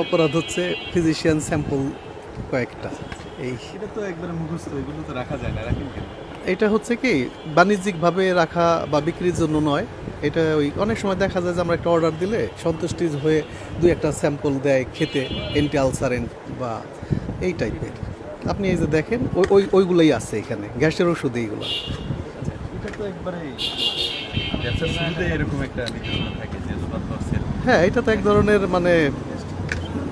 অপরাধ হচ্ছে physician sample কয়েকটা। এই এটা তো একবারে মুখস্থ এগুলো তো রাখা যায় না রাখেন কেন? এটা হচ্ছে কি বাণিজ্যিকভাবে রাখা বা বিক্রির জন্য নয়। এটা ওই অনেক সময় দেখা যায় যে আমরা একটা অর্ডার দিলে সন্তুষ্টি হয়ে দুই একটা স্যাম্পল দেয় খেতে এন্টি আলসারেন্ট বা এই টাইপের আপনি এই যে দেখেন ওই ওই ওইগুলোই আছে এখানে গ্যাসের ওষুধ এইগুলো। আচ্ছা এটা তো একবারে এরকম একটা হ্যাঁ এটা তো এক ধরনের মানে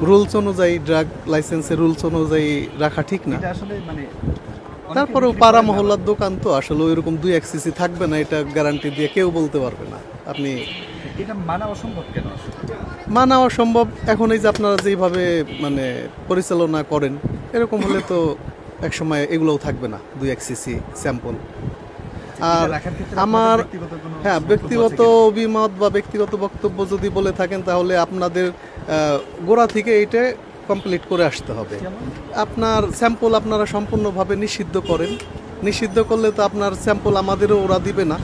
রুলস অনুযায়ী ড্রাগ লাইসেন্সের রুলস অনুযায়ী রাখা ঠিক না। আসলে মানে তারপরেও পাড়া মহল্লার দোকান তো আসলে ওইরকম দুই এক সিসি থাকবে না এটা গ্যারান্টি দিয়ে কেউ বলতে পারবে না। আপনি এটা মানা অসম্ভব কেন মানা অসম্ভব এখন এই যে আপনারা যেইভাবে মানে পরিচালনা করেন এরকম হলে তো এক সময় এগুলোও থাকবে না দুই এক সিসি স্যাম্পল আর আমার হ্যাঁ ব্যক্তিগত অভিমত বা ব্যক্তিগত বক্তব্য যদি বলে থাকেন তাহলে আপনাদের গোড়া থেকে এটা কমপ্লিট করে আসতে হবে। আপনার স্যাম্পল আপনারা সম্পূর্ণভাবে নিষিদ্ধ করেন। নিষিদ্ধ করলে তো আপনার স্যাম্পল আমাদেরও ওরা দিবে না।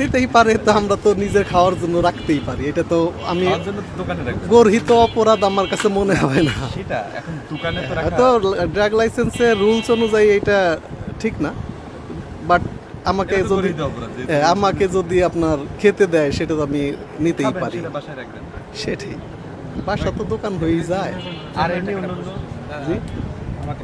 দিতেই পারে। তো আমরা তো নিজের খাওয়ার জন্য রাখতেই পারি। এটা তো আমি। গর্হিত অপরাধ আমার কাছে মনে হয় না। তো ড্রাগ লাইসেন্সের রুলস অনুযায়ী এটা ঠিক না। বাট আমাকে যদি আমাকে যদি আপনার খেতে দেয় সেটা তো আমি নিতেই পারি। সেটা বাসায় রাখবেন। সেটাই। বাসা তো দোকান হয়েই যায়। আর এমনি অন্যান্য জি? আমাকে